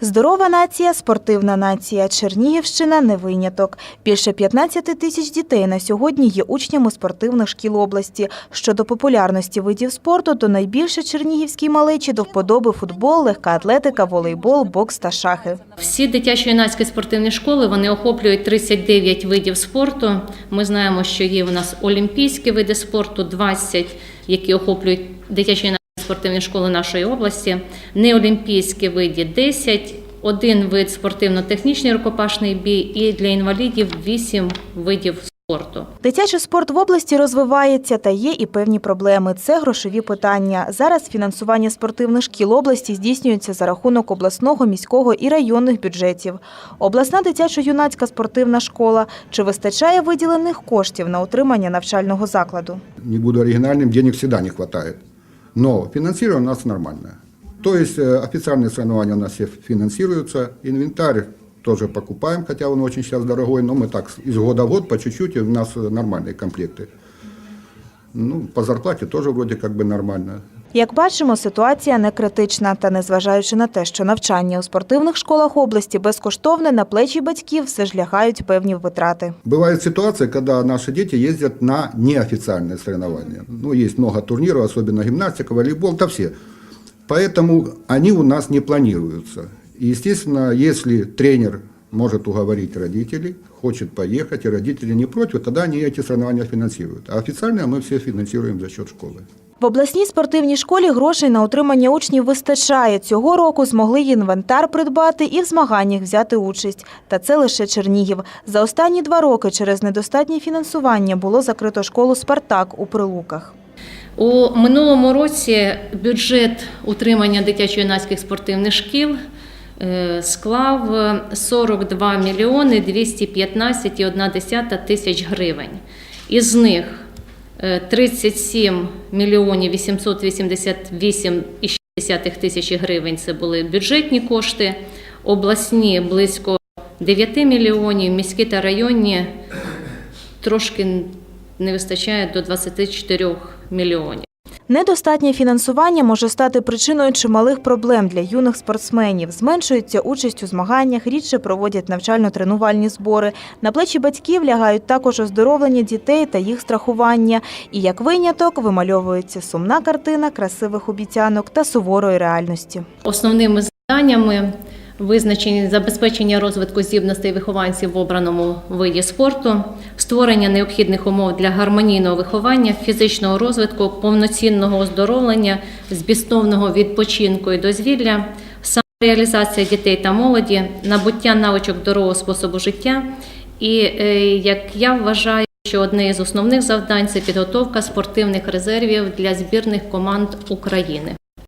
Здорова нація, спортивна нація. Чернігівщина не виняток. Більше 15 тисяч дітей на сьогодні є учнями спортивних шкіл області. Щодо популярності видів спорту, то найбільше чернігівській малечі до вподоби футбол, легка атлетика, волейбол, бокс та шахи. Всі дитячо-юнацькі спортивні школи вони охоплюють 39 видів спорту. Ми знаємо, що є у нас олімпійські види спорту, 20, які охоплюють дитячо-юнацькі спортивні школи нашої області, неолімпійські види 10, один вид спортивно-технічний рукопашний бій і для інвалідів 8 видів спорту. Дитячий спорт в області розвивається та є і певні проблеми. Це грошові питання. Зараз фінансування спортивних шкіл області здійснюється за рахунок обласного, міського і районних бюджетів. Обласна дитячо-юнацька спортивна школа. Чи вистачає виділених коштів на утримання навчального закладу? не буду оригинальным, денег всегда не хватает. Но финансирование у нас нормальное. То есть э, официальные соревнования у нас все финансируются, инвентарь тоже покупаем, хотя он очень сейчас дорогой, но мы так из года в год по чуть-чуть, и у нас э, нормальные комплекты. Ну, по зарплате тоже вроде как бы нормально. Як бачимо, ситуація не критична. Та незважаючи на те, що навчання у спортивних школах області безкоштовне, на плечі батьків все ж лягають певні витрати. Бывают ситуации, когда наши дети ездят на неофициальные соревнования. Ну, есть много турниров, особенно гимнастика, волейбол, да все. Поэтому они у нас не планируются. И, естественно, если тренер может уговорить родителей, хочет поехать, и родители не против, тогда они эти соревнования финансируют. А официально мы все финансируем за счет школы. В обласній спортивній школі грошей на утримання учнів вистачає. Цього року змогли інвентар придбати і в змаганнях взяти участь. Та це лише Чернігів. За останні два роки через недостатнє фінансування було закрито школу «Спартак» у Прилуках. У минулому році бюджет утримання дитячо-юнацьких спортивних шкіл е, склав 42 мільйони 215,1 тисяч гривень. Із них 37 мільйонів 888,6 тисячі гривень це були бюджетні кошти, обласні близько 9 мільйонів, міські та районні трошки не вистачає до 24 мільйонів. Недостатнє фінансування може стати причиною чималих проблем для юних спортсменів. Зменшується участь у змаганнях, рідше проводять навчально-тренувальні збори. На плечі батьків láгають також оздоровлення дітей та їх страхування. І як виняток вимальовується сумна картина красивих обіцянок та суворої реальності. Основними завданнями визначені забезпечення розвитку здібностей вихованців в обраному виді спорту, створення необхідних умов для гармонійного виховання, фізичного розвитку, повноцінного оздоровлення, змістовного відпочинку і дозвілля, самореалізація дітей та молоді, набуття навичок здорового способу життя. І е, як я вважаю, що одне із основних завдань це підготовка спортивних резервів для збірних команд України.